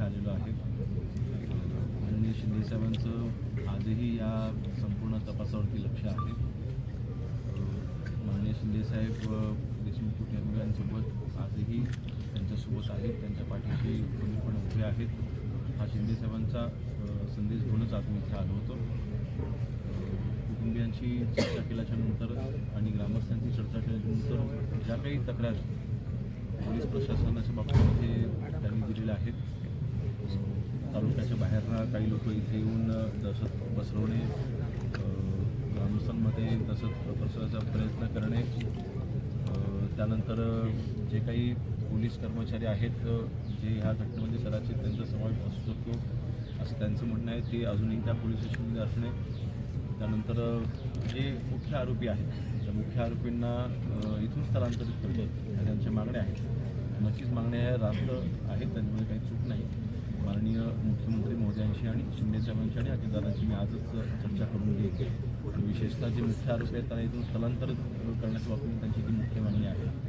इथे आलेलो आहे. माननीय शिंदेसाहेबांचं आजही या संपूर्ण तपासावरती लक्ष आहे. माननीय शिंदेसाहेब अ, देशमुख कुटुंबियांसोबत आजही त्यांच्यासोबत आहेत त्यांच्या पाठीशी पण उभे आहेत. हा शिंदेसाहेबांचा अ, संदेश घेऊनच आज मी इथे आलो होतो. कुटुंबियांशी चर्चा केल्याच्यानंतर आणि ग्रामस्थांची चर्चा केल्याच्यानंतर ज्या काही तक्रारी पोलीस प्रशासनाच्या बाबतीमध्ये त्यांनी दिलेल्या आहेत तालुक्याच्या बाहेरनं काही लोक इथे येऊन दहशत पसरवणे ग्रामस्थांमध्ये दहशत पसरवायचा प्रयत्न करणे त्यानंतर जे काही पोलीस कर्मचारी आहेत जे ह्या घटनेमध्ये कदाचित त्यांचा समावेश असू शकतो असं त्यांचं म्हणणं आहे. ते अजूनही त्या पोलीस स्टेशनमध्ये असणे. त्यानंतर जे मुख्य आरोपी आहेत त्या मुख्य आरोपींना इथून स्थलांतरित करणे ह्या त्यांच्या मागण्या आहेत. नक्कीच मागण्या ह्या रास्त आहेत त्यांच्यामध्ये काही चूक नाही. माननीय मुख्यमंत्री महोदयांशी आणि शिंदेसाहेबांशी आणि अजितदादांशी मी आजच चर्चा करून घेईन. आणि विशेषतः जे मुख्य आरोपी आहेत त्यांना इथून स्थलांतर करण्याच्या बाबतीत त्यांची जी मुख्य मागणी आहे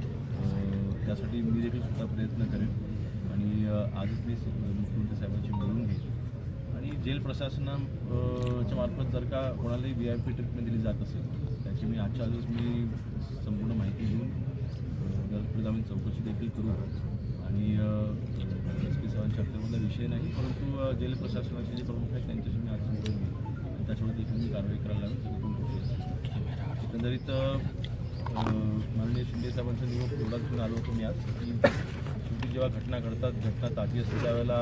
त्यासाठी मी देखील सुद्धा प्रयत्न करेन. आणि आजच मी मुख्यमंत्री साहेबांशी बोलून घेईन. आणि जेल प्रशासनाच्या मार्फत जर का कोणालाही व्ही आय पी ट्रीटमेंट दिली जात असेल त्याची मी आजच्या आजच मी संपूर्ण माहिती घेऊन अ, चौकशी देखील करू. एस विषय नाही. परंतु जेल प्रशासनाचे जे प्रमुख आहेत त्यांच्याशी मी आज बोलून घेईन आणि त्याच्यावर देखील मी कारवाई करायला एकंदरीत माननीय शिंदे साहेबांचा निरोप एवढाच घेऊन आलो होतो मी आज. की शेवटी जेव्हा घटना घडतात घटना ताजी असते त्यावेळेला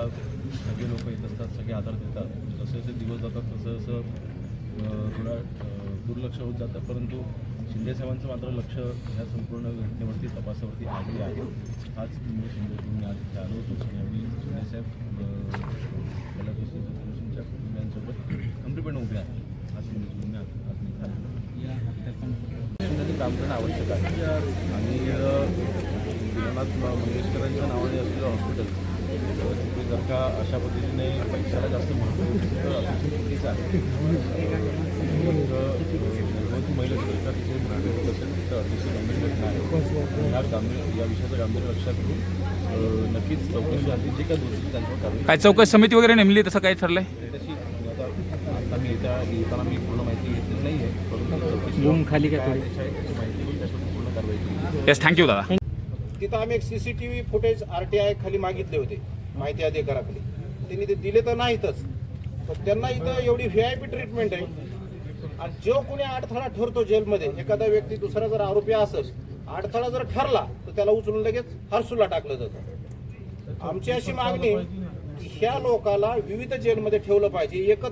सगळे लोक येत असतात सगळे आधार देतात. जसे जसे दिवस जातात तसं जसं थोडा दुर्लक्ष होत जातं. परंतु शिंदे साहेबांचं मात्र लक्ष ह्या संपूर्ण घटनेवरती तपासावरती आलेली आहे. हाच मी शिंदे मी आज इथे आलो होतो. आणि आम्ही शिंदे साहेब कलाकुस्ती असोसिएशनच्या कुटुंबियांसोबत खंबीरपणे उभे आहे. हा संदेश घेऊन मी आज आज मी काम करणं आवश्यक आहे. आणि अ, दीनानाथ मंगेशकरांच्या नावाने असलेलं हॉस्पिटल तिथे जर का अशा पद्धतीने पैशाला जास्त महत्त्व चुकीचं आहे. महिलेचं जर का तिथे अतिशय गंभीर या गांभीर या विषयाचं गांभीर्य लक्षात घेऊन अ, नक्कीच चौकशी आधी जे काही दोषी त्यांच्यावर कारवाई काय चौकशी समिती वगैरे नेमली तसं काय ठरलंय? त्याची आता आता मी येत्या येताना मी पूर्ण माहिती घेतलेली नाही आहे परंतु चौकशी बूम खाली का काय थोडी? आदेश आहे त्याची माहिती घेऊन त्याच्यावर पूर्ण कारवाई केली येस थँक्यू दादा. तिथं आम्ही एक सीसीटीव्ही फुटेज आरटीआय खाली मागितले होते माहिती अधिकाराखाली. त्यांनी ते दिले तर नाहीतच पण त्यांना इथं एवढी व्ही आय पी ट्रीटमेंट आहे. आणि जो कोणी अडथळा ठरतो जेलमध्ये एखादा व्यक्ती दुसरा जर आरोपी असेल अडथळा जर ठरला तर त्याला उचलून लगेच हरसूला टाकलं जातं. आमची अशी मागणी ह्या लोकाला विविध जेलमध्ये ठेवलं पाहिजे. एकच